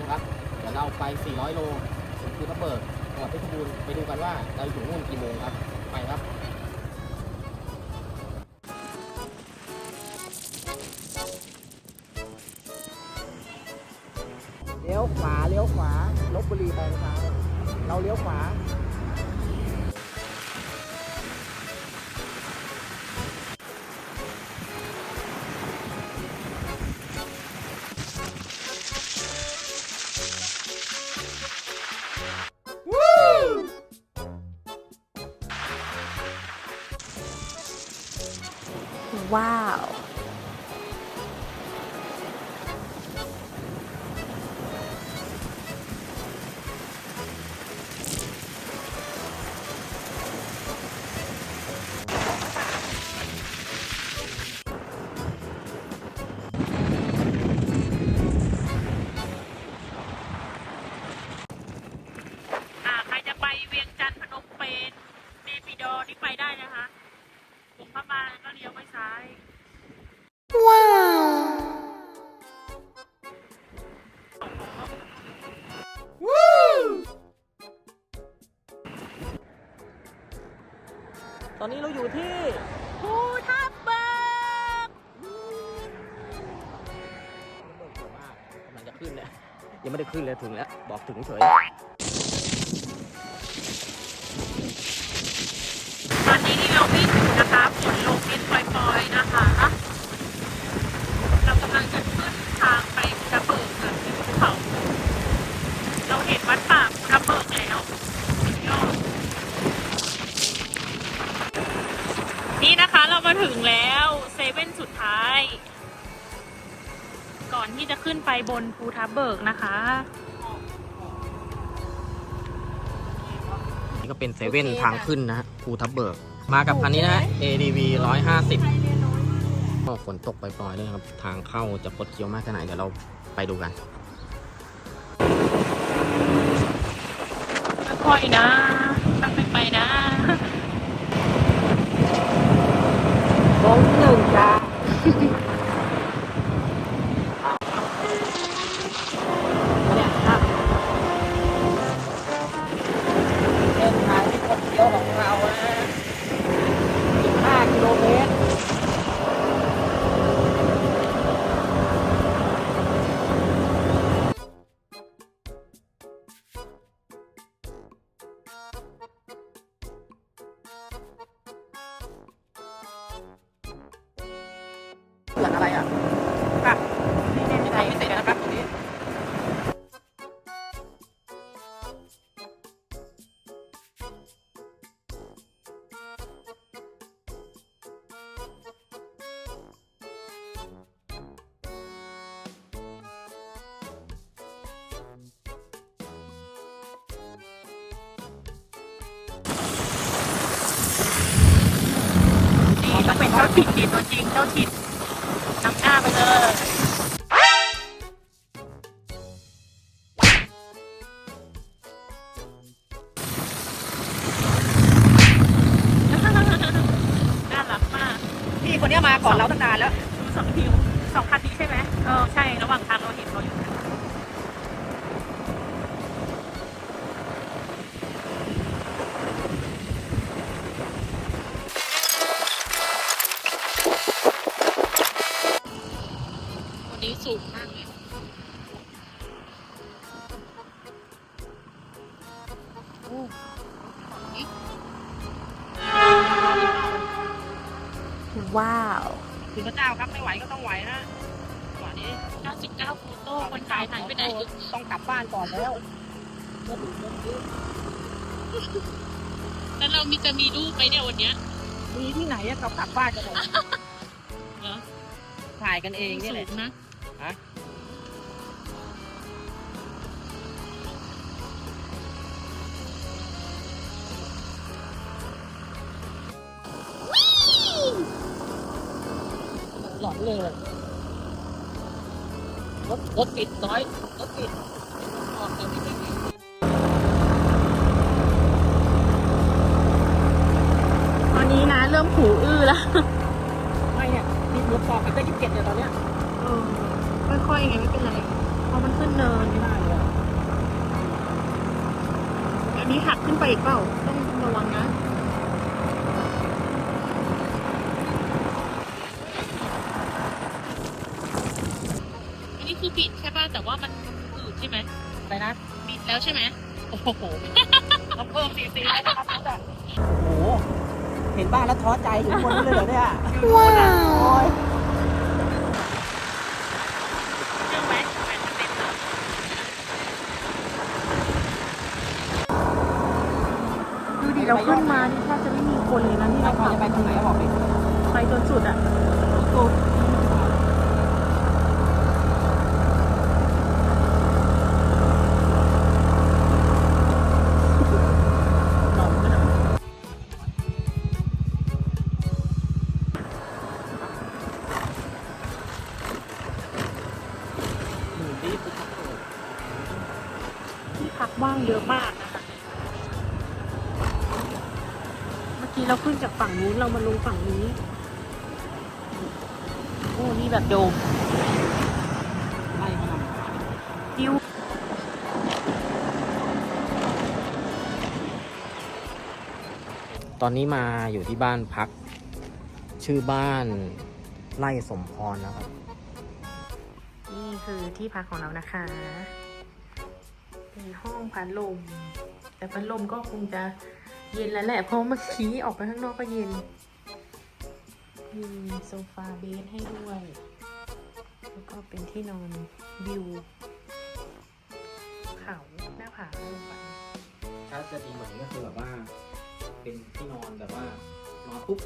นะครับเดี๋ยวเราไป 400 โลถึงภูทับเบิกจังหวัดเพชรบูรณ์ไปดูกันว่าเราอยู่นู่นกี่โมงครับ ไปครับ ตอนนี้เราอยู่ที่ภูทับเบิกกำลังจะขึ้นเนี่ยยังไม่ได้ขึ้นเลยถึงแล้ว บอกถึงเฉยตอนนี้ที่เราวิ่งอยู่นะคะฝนลงนิดปล่อยๆนะคะ เรากำลังจะขึ้นทางไปภูทับเบิกค่ะเป็นภูเขา เราเห็นวัดป่าภูทับเบิกแล้วสุดยอดนี่ นะคะเรามาถึงแล้วเซเว่นสุดท้าย ก่อนที่จะขึ้นไปบนภูทับเบิกนะคะนี่ก็เป็นเซเว่นทางขึ้นนะฮะภูทับเบิก มากับคันนี้นะฮะ ADV 150ก็ฝนตกปล่อยๆเลยนะครับ ทางเข้าจะคดเคี้ยวมากแค่ไหนเดี๋ยวเราไปดูกันค่อยๆนะตั้งไปนะ ลง จะมีรูปไหมเนี่ยวันเนี้ยมีที่ไหนอะเขากลับบ้านกันหมดเหรอถ่ายกันเองนี่แหละ สูงนะฮะ หลอนเลยรถรถติดน้อยรถติด อื้อแล้วไม่เนี่ยมีรถปอกกันได้ยี่สิบเจ็ดเนี่ยตอนเนี้ยค่อยๆไงไม่เป็นไรเพราะมันขึ้นเนินไม่ได้เลยอะอันนี้หักขึ้นไปอีกเปล่าต้องระวังนะอันนี้คือบิดใช่ป่ะแต่ว่ามันอืดใช่ไหมไปนะบิดแล้วใช่ไหมโอ้โหต้องเพิ่มซีซีนะครับโอ้โห เห็นบ้านแล้วท้อใจอยู่คนนี้เลยเหรอเนี่ยว้าวเรื่องไหมแหวนจะเป็นเหรอดูดิเราขึ้นมานี่แทบจะไม่มีคนเลยนะที่ถ้าเราใครจะไปทางไหนก็บอกไปไปจนสุดอะ พักว่างเยอะมากนะคะ เมื่อกี้เราขึ้นจากฝั่งนู้นเรามาลงฝั่งนี้ โอ้นี่แบบโดมไล่มาหน่อยดิวตอนนี้มาอยู่ที่บ้านพัก ชื่อบ้านไร่สมพรนะครับ นี่คือที่พักของเรานะคะ เป็นห้องพัดลม แต่พัดลมก็คงจะเย็นแล้วแหละ เพราะเมื่อกี้ออกไปข้างนอกก็เย็น มีโซฟาเบสให้ด้วย แล้วก็เป็นที่นอนวิวเขาหน้าผาลงไปถ้าจะดีกว่านี้ก็คือแบบว่า เป็นที่นอนแบบว่านอนปุ๊บ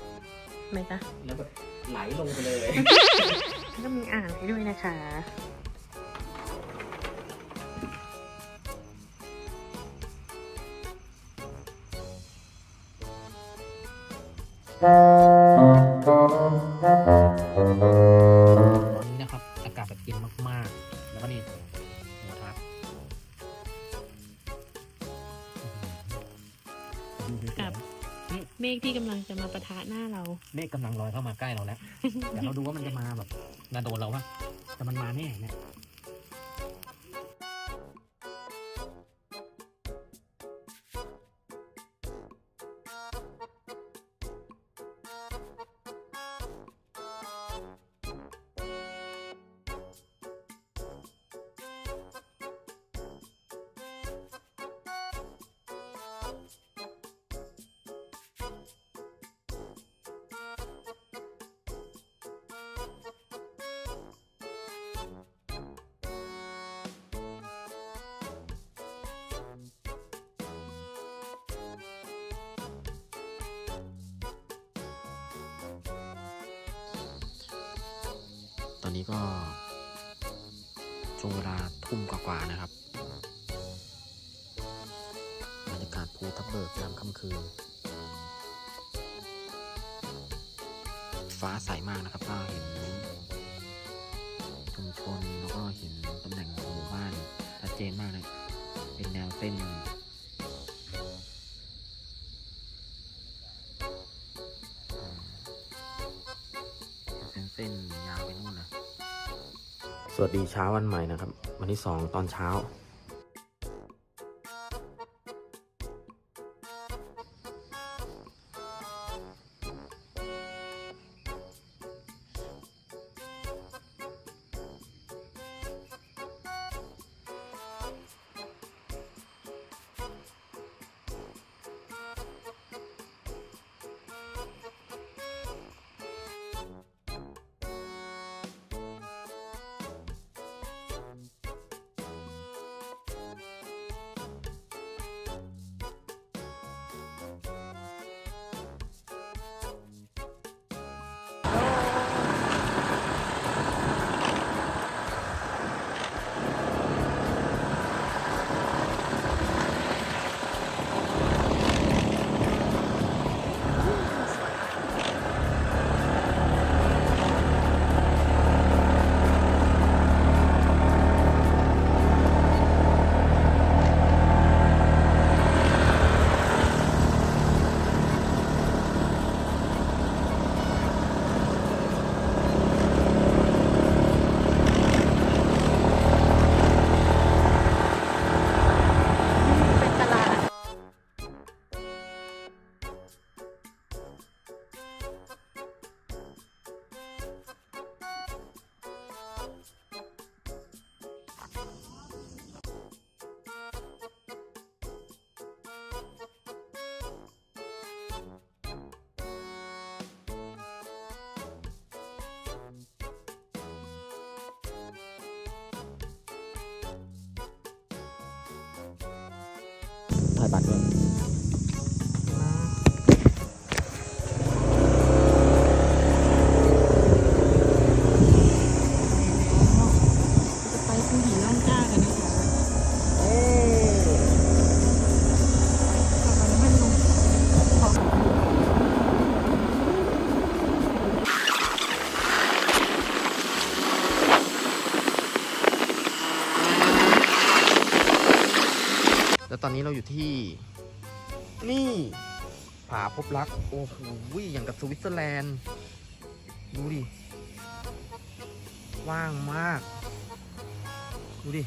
ไหมจ๊ะแล้วแบบไหลลงไปเลย แล้วก็มีอ่างให้ด้วยนะคะ ตอนนี้ก็ช่วงเวลาทุ่มกว่าๆนะครับบรรยากาศภูทับเบิกยามค่ำคืน ฟ้าใสมากนะครับก็เห็นชุมชนแล้วก็เห็นตำแหน่งหมู่บ้านชัดเจนมากเลยเป็นแนวเส้น สวัสดีเช้าวันใหม่นะครับ วันที่สองตอนเช้า ตอนนี้เราอยู่ที่ นี่ผาพบรัก โอ้โหอย่างกับสวิตเซอร์แลนด์ ดูดิ ว่างมาก ดูดิ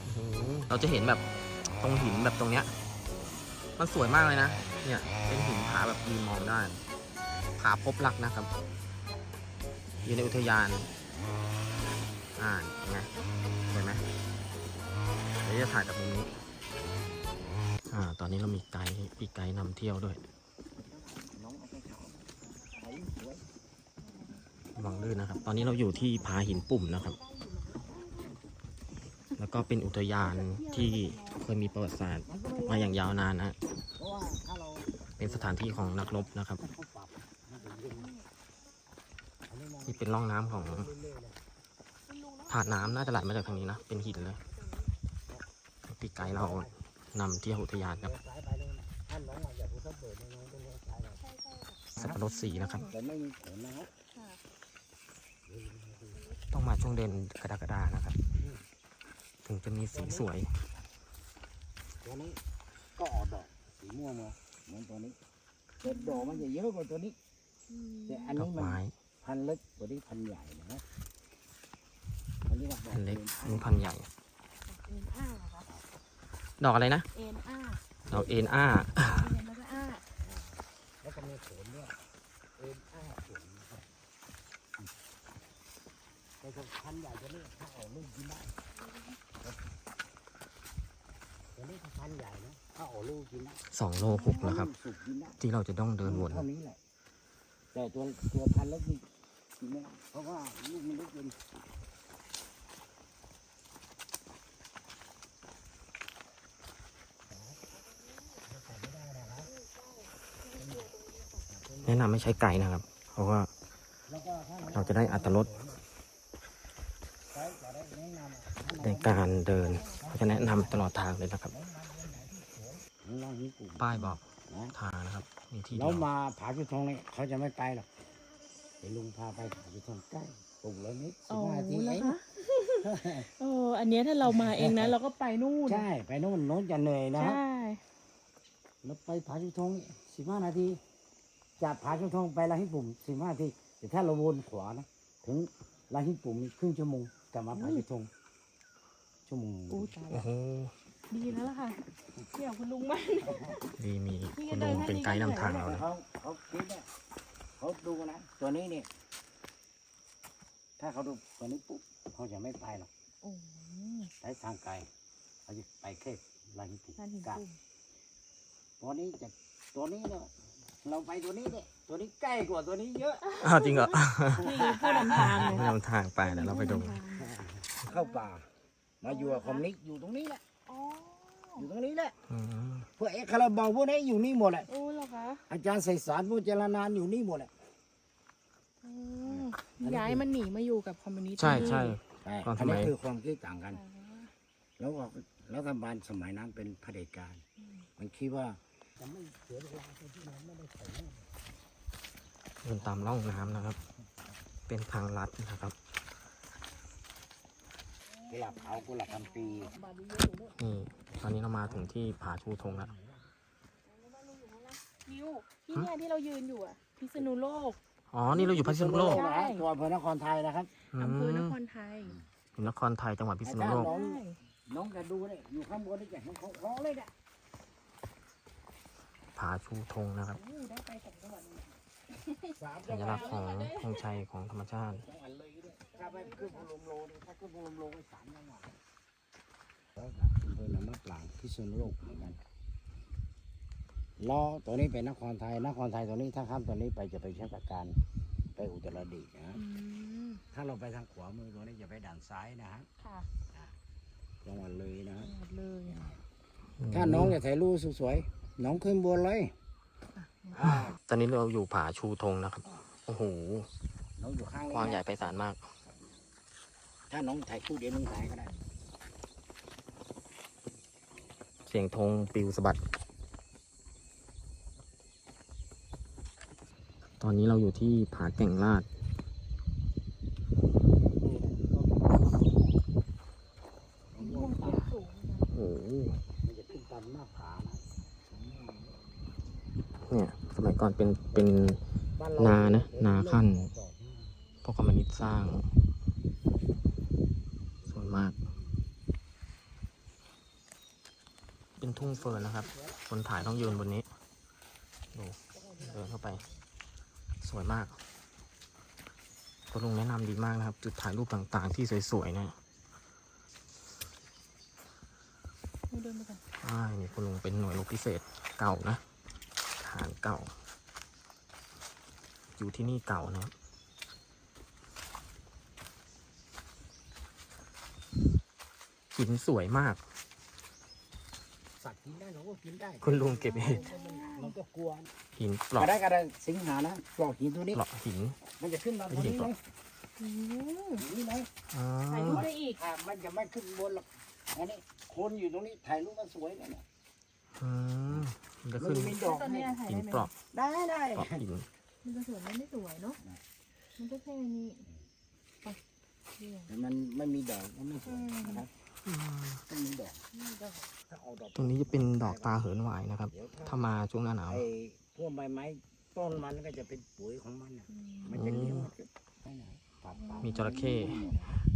โอ้โหเราจะเห็นแบบตรงหินแบบตรงเนี้ย มันสวยมากเลยนะ เนี่ย เป็นหินผาแบบยืนมองได้ ผาพบรักนะครับ อยู่ในอุทยาน อ่านไงเห็นไหมเดี๋ยวจะถ่ายจากมุมนี้ อ่า ตอนนี้เรามีไกด์พี่ไกด์นำเที่ยวด้วยวยระวังลื่นนะครับ ตอนนี้เราอยู่ที่ผาหินปุ่มนะครับ แล้วก็เป็นอุทยานที่เคยมีประวัติศาสตร์มาอย่างยาวนานนะ เป็นสถานที่ของนักรบนะครับนี่เป็นร่องน้ำของเรื่อยๆเลยถาดน้ำน่าจะไหลมาจากทางนี้นะ เป็นหินเลยพี่ไกด์เรา นำเที่ยวอุทยานครับเลี้ยวซ้ายไปเลยนะท่านน้องมาจากภูทับเบิกในน้องต้องเลี้ยวซ้ายไปสับปะรดสีนะครับแต่ไม่มีผลนะครับ ต้องมาช่วงเดือนกรกฎานะครับ ถึงจะมีสีสวยตัวนี้ก็ออกดอกสีม่วงมาเหมือนตัวนี้แต่ดอกมันจะเยอะกว่าตัวนี้แต่อันดอนี้กมันไม้พันเล็กกว่านี้พันใหญ่นะครับอันนี้ว่าดอกพันเล็กอ็อันนี้พันใหญ่ ดอกอะไรนะเอ็นอ้าดอกเอ็นอ้าเอ็นแล้วก็อ้าแล้วก็มีผลด้วยเอ็นอ้าผลนะครับแต่ถ้าพันใหญ่ตัวนี้ถ้าออกลูกกินได้ตัวนี้ถ้าพันใหญ่นะถ้าออกลูกกินได้สองโลหกแล้วครับสุกกินได้ที่เราจะต้องเดินวนเท่านี้แหละแต่ตัวตัวพันเล็กนี่กินไม่ได้เพราะว่าลูกมันเล็กเกิน แนะนำไม่ใช้ไก่นะครับ เพราะว่าแล้วก็ถ้าเราจะได้อัตรถรสใช้จะได้แนะนำในการเดินเราจะแนะนำตลอดทางเลยนะครับข้างล่างนี่กลุ่มป้ายบอกนะทางนะครับ มีที่แล้เดีวยวมาผาจุดทองเนี่ยเขาจะไม่ไปหรอกเดี๋ยวลุงพาไปผาจุดทองใกล้ปลูกแล้วนิดสิบห้านาทีเองเอออันเนี้ยถ้าเรามาเองนะ เราก็ไปนู่นใช่ไปโน่นโน้นจะเหนื่อยนะใช่แล้วไปผาจุดทองสิบห้านาที จากผาจุดทองไปลาหินปุ่มสิบห้านาทีแต่ถ้าเราวนขวานะถึงลาหินปุ่มครึ่งชั่วโมงกลับมาผาจุดทองชั่วโมงอู้ตายโอ้โหดีแล้วล่ะค่ะเที่ยวคุณลุงมากดีมีคุณลุงเป็นไกด์นำทางเรานะเขาเขาคิดเนี่ยเขาดูนะตัวนี้เนี่ยถ้าเขาดูตัวนี้ปุ๊บเขาจะไม่ไปหรอกโอ้ใช้ทางไกลเขาจะไปแค่ลาหินปุ่มท่านหินกลับปุ่มตัวนี้จะตัวนี้เนี่ย เราไปตัวนี้เนี่ยตัวนี้ใกล้กว่าตัวนี้เยอะ อ้าวจริงเหรอนี่ผู้นำทางเลยนำทางไปเดี๋ยวเราไปดู เข้าป่า มาอยู่กับคอมนิกอยู่ตรงนี้แหละอ๋ออยู่ตรงนี้แหละอืมพวกเอกคาราบาวพวกนี้อยู่นี่หมดแหละโอ้เหรอคะอาจารย์ไสสารพวกเจรนานอยู่นี่หมดแหละอืมย้ายมันหนีมาอยู่กับคอมมิวนิสต์ใช่ใช่ ใช่ตอนสอันมันี้ยคือความคิดต่างกันอ๋อแล้วก็รัฐบาลสมัยนั้นเป็นเผด็จการ มันคิดว่า จะไม่เสียเวลาตรงที่นั้นไม่ได้ใส่แน่เดินตามร่องน้ำนะครับ เป็นทางลัดนะครับกุหลาบขาวกุหลาบพันปีนี่ตอนนี้เรามาถึงที่ผาชูธงแล้วนิวที่เนี่ยที่เรายืนอยู่อะพิษณุโลก อ๋อ นี่เราอยู่พิษณุโลกใช่ตัวอำเภอนครไทยนะครับอือำเภอนมครไทยอยู่นครไทยจังหวัดพิษณุโลกน้องใช่น้องจะดูเนี่ยอยู่ข้างบนนี่แกของของเลยเนี่ย ผาชูธงนะครับโอ้ได้ไปสองจังหวัดเลยสามสัญลักษณ์ของธงชัยของธรรมชาติจังหวัดเลยด้วยถ้าไปขึ้นพลมโลนี่ถ้าขึ้นพลมโลไปสามจังหวัดแล้วก็อำเภอหนองมะปรางพิษณุโลกเหมือนกันล้อตัวนี้เป็นนครไทย นครไทยตัวนี้ถ้าข้ามตัวนี้ไปจะไปใช้ประการไปอุตรดิตถ์นะอืมถ้าเราไปทางขวามือตัวนี้จะไปด่านซ้ายนะฮะค่ะจังหวัดเลยนะฮะจังหวัดเลยถ้าน้องอยากถ่ายรูปสวยๆ น้องขึ้นบนเลยอ่าตอนนี้เราอยู่ผาชูธงนะครับ โอ้โหน้องอยู่ข้างความนี้ใหญ่นะไพศาลมาก ถ้าน้องถ่ายคู่เดียวน้องถ่ายก็ได้ เสียงธงปลิวสะบัด ตอนนี้เราอยู่ที่ผาแก่งลาด โอ้โห มันจะขึ้นตามหน้าผานะ เนี่ย สมัย ก่อนเป็นเป็นบ้เรนานะนาขั้นเริ่มออกพ่อกำมนิดสร้างสวยมาก เป็นทุ่งเฟิร์นนะครับ คนถ่ายต้องยืนบนนี้ดูเดินเข้าไป สวยมากคุณลุงแนะนำดีมากนะครับ จุดถ่ายรูปต่างๆ ที่สวยๆนะอ่านี่คุณลุงเป็นหน่วยรบพิเศษเก่านะฐานเก่า อยู่ที่นี่เก่านะครับหินสวยมาก สัตว์กินได้เราก็กินได้คุณลุงเก็บเห็ดมันก็กลัวหินปลอกก็ได้ก็ได้สิงหานะปลอกหินตัวนี้ปลอกหิน มันจะขึ้นมาตรงนี้เลยนี่เลยอ่าถ่ายรูปได้อีกอ่ามันจะไม่ขึ้นบนหรอกอันนี้คนอยู่ตรงนี้ถ่ายรูปมันสวยเลยเนี่ยอืมมันจะมันขึ้นจะมีดอกตอนให้นี้ถ่ายหินได้ไหมปลอกได้ได้ปลอกหิน มันจะสวยไหมไม่สวยเนาะ มันก็แค่นี้ไปเดี๋ยวแต่มันไม่มีดอกมันไม่สวยนะครับต้องมีดอกถ้าเอาดอกตรงนี้จะเป็นดอกตาเหินหวายนะครับ เดี๋ยวถ้ามาช่วงหน้าหนาว ไอ้พวกใบไม้ต้นมันก็จะเป็นปุ๋ยของมันน่ะมันจะเลี้ยงมันก็ไปไหนปรับปรับมีจระเข้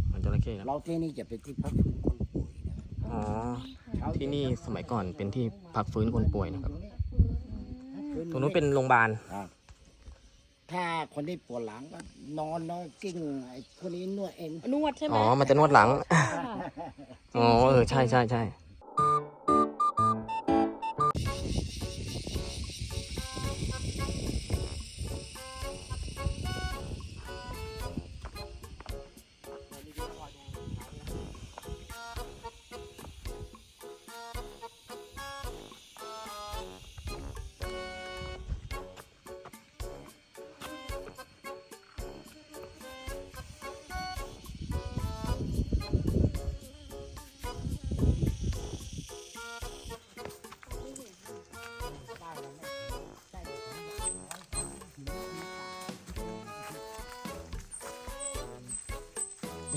เหมือนจระเข้นะเราที่นี่จะเป็นที่พักของคนป่วยนะอ๋อ ที่นี่สมัยก่อนเป็นที่พักฟื้นคนป่วยนะครับ ตรงนู้นเป็นโรงพยาบาล ครับ ถ้าคนที่ปวดหลังก็นอนนอนกิ้งไอ้คนนี้นวดเอง นวดใช่ไหมอ๋อ มันจะนวดหลังอ๋อ เออ ใช่ใช่ใช่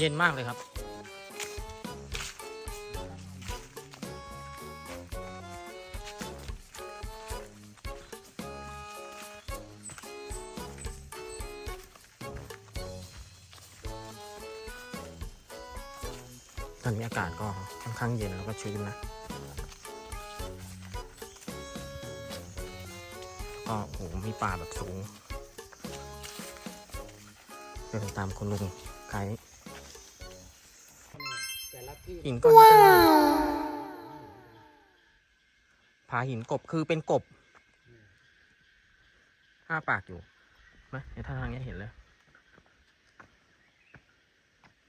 เย็นมากเลยครับ ตอนนี้อากาศก็ค่อนข้างเย็นแล้วก็ชื้นนะ ก็โอ้โหมีป่าแบบสูงเดินตามคุณลุง หินก้อนนี้ก็น่าผาหินกบคือเป็นกบห้าปากอยู่ไหมในท่าทางนี้เห็นเลย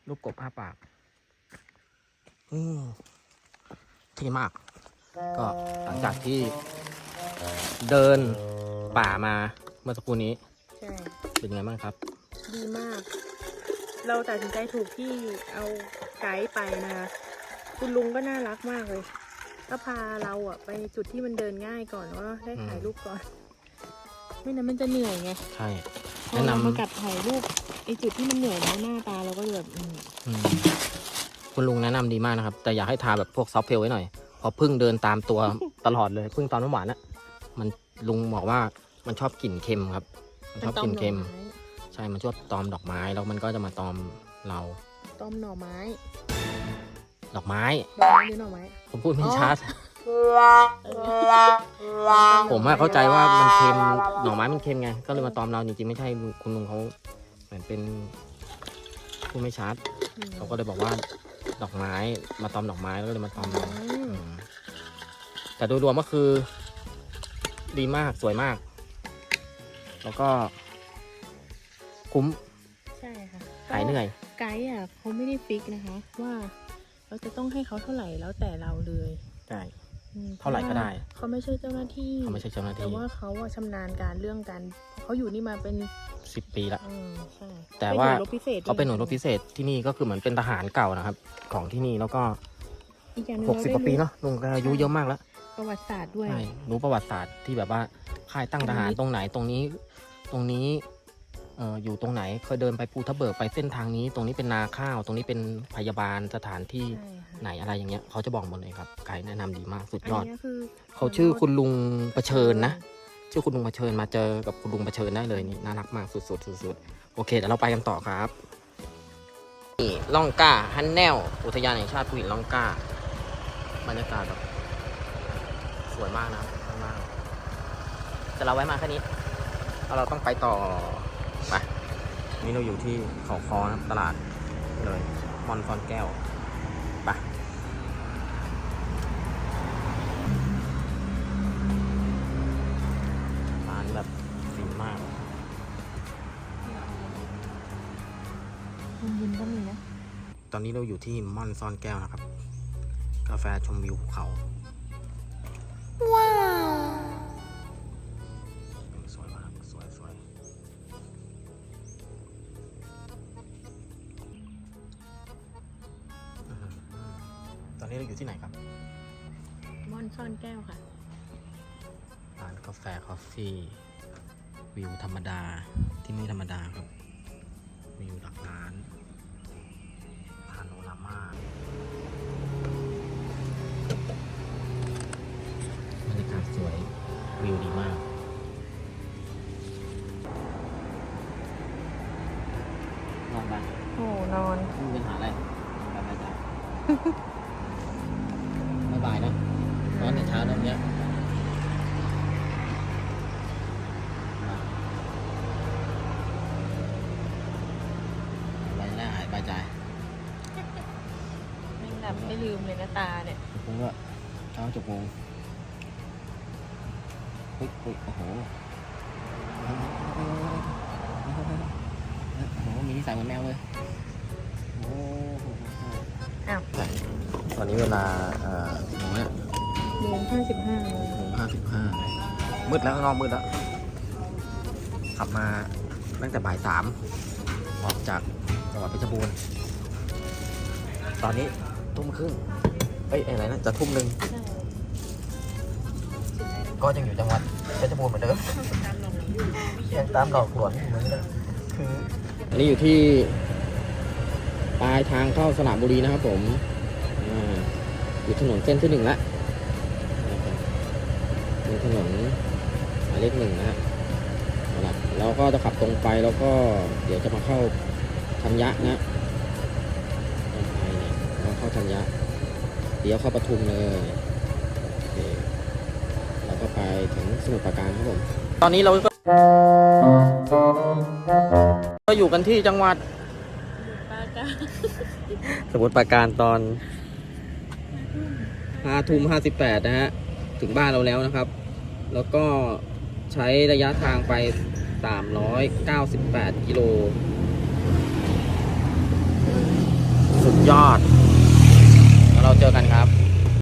รูปกบห้าปาก อืมเที่มาก ก็หลังจากที่เดินป่ามาเมื่อสักครู่นี้ ใช่ เป็นไงบ้างครับ ดีมาก เราตัดสินใจถูกที่เอาไกด์ไปนะคะคุณลุงก็น่ารักมากเลย ก็พาเราอะไปจุดที่มันเดินง่ายก่อนแล้วก็ได้ถ่ายรูปก่อน ไม่นั้นมันจะเหนื่อยไงใช่พอแนะเรานำมากัดถ่ายรูปไอจุดที่มันเหนื่อยแล้วหน้าตาเราก็เลยแบบอืมอืมคุณลุงแนะนำดีมากนะครับ แต่อยากให้ทาแบบพวกซอฟต์เพลไว้หน่อยเพอพึ่งเดินตามตัว ตลอดเลยพึ่งตอนน้ำหวานอะมันลุงบอกว่ามันชอบกลิ่นเค็มครับ มันชอบกลิ่นเค็ม ใช่มันชอบตอมดอกไม้แล้วมันก็จะมาตอมเรา ต้มหน่อไม้ดอกไม้ ดอกไม้หรือหน่อไม้ ผมพูดไม่อ๋อชัดเออผมอะเข้าใจว่ามันเค็มหน่อไม้มันเค็มไง ก็เลยมาตอมเราจริงๆไม่ใช่คุณลุงเขาเหมือนเป็นผู้ไม่ชัดอืมเขาก็เลยบอกว่าดอกไม้มาตอมดอกไม้แล้วก็เลยมาตอมเราอืมอืมแต่โดยรวมก็คือ ดีมากสวยมาก แล้วก็ คุ้มใช่ค่ะหายเหนื่อย ไกด์อะเขาไม่ได้ฟิกนะคะ ว่าเราจะต้องให้เขาเท่าไหร่แล้วแต่เราเลยใช่ออืมเท่าไหร่ก็ได้ เขาไม่ใช่เจ้าหน้าที่เขาไม่ใช่เจ้าหน้าแต่ที่ว่าเขาอะชำนาญการเรื่องการเขาอยู่นี่มาเป็นสิบปีละอืมใช่แต่ว่าเป็นหน่ยรบพิเศษเขาเป็นหน่วยรบพิเศษที่นี่ก็คือเหมือนเป็นทหารเก่านะครับ ของที่นี่แล้วก็อีกอย่างหนึงหกสิบกว่าปีเนาะเนาะลุงก็อายุเยอะมากแล้วประวัติศาสตร์ด้วยใช่รู้ประวัติศาสตร์ที่แบบว่าค่ายตั้งทหารอันนี้ตรงไหนตรงนี้ ตรงนี้เอ่ออยู่ตรงไหนเคยเดินไปภูทับเบิกไปเส้นทางนี้ ตรงนี้เป็นนาข้าว ตรงนี้เป็นพยาบาลสถานที่ใช่ค่ะไหนอะไรอย่างเงี้ยเขาจะบอกหมดเลยครับไกด์แนะนำดีมากสุดอันยอดนี้คือเขาชื่อคุณลุงประเชิญนะ ชื่อคุณลุงประเชิญมาเจอกับคุณลุงประเชิญได้เลยนี่น่ารักมากสุดๆสุดๆโอเคเดี๋ยวเราไปกันต่อครับนี่ล่องกล้าฮันแนลอุทยานแห่งชาติภูหินล่องกล้าบรรยากาศแบบสวยมากนะครับข้างล่างแต่เราไว้มาแค่นี้แล้วเราต้องไปต่อไป นี่เราอยู่ที่เขาคอนะครับตลาดเลยมอนฟอนแก้วไปร้านแบบฟินมากมันยินก็มีนะ ตอนนี้เราอยู่ที่ม่อนซ่อนแก้วนะครับ กาแฟชมวิวภูเขา ตอนนี้เราอยู่ที่ไหนครับม่อนซ่อนแก้วค่ะ ร้านกาแฟคอฟฟี่วิวธรรมดาที่ไม่ธรรมดาครับ วิวหลักล้านพาโนรามาบรรยากาศสวยวิวดีมาก เนะตาเนี่ยเช้าจบโมงปึ๊กปึ๊กโอ้โหโอ้โหมีสัยเหมือนแมวเลยโอ้โหอ้าวตอนนี้เวลาเอ่อโมงเนี่ยโมงห้าสิบห้าโมงห้าสิบห้ามืดแล้วข้างนอกมืดแล้วขับมาตั้งแต่บ่ายสามออกจากจังหวัดเพชรบูรณ์ตอนนี้ทุ่มครึ่ง เอ้ยอะไรนะจะทุ่มหนึ่งใช่ก็ยังอยู่จังหวัดเพชรบูรณ์เหมือนเดิมยังตามหลอกหลอนอยู่เหมือนเดิมคืออันนี้อยู่ที่ปลายทางเข้าสระบุรีนะครับผมอ่าอยู่ถนนเส้นที่หนึ่งละนะครับเป็นถนนหมายเลขหนึ่งนะฮะเอาละแล้วก็จะขับตรงไปแล้วก็เดี๋ยวจะมาเข้าธัญญะนะตรงไปเนี่ยแล้วเข้าธัญญะ เดี๋ยวเข้าปทุมเลยโอเคแล้วก็ไปถึงสมุทรปราการครับผม ตอนนี้เราก็ก็อยู่กันที่จังหวัดปาจ้าสมุทรปราการตอนห้าทุ่มห้าสิบแปดนะฮะ ถึงบ้านเราแล้วนะครับ แล้วก็ใช้ระยะทางไป398กิโล สุดยอด เราเจอกันครับ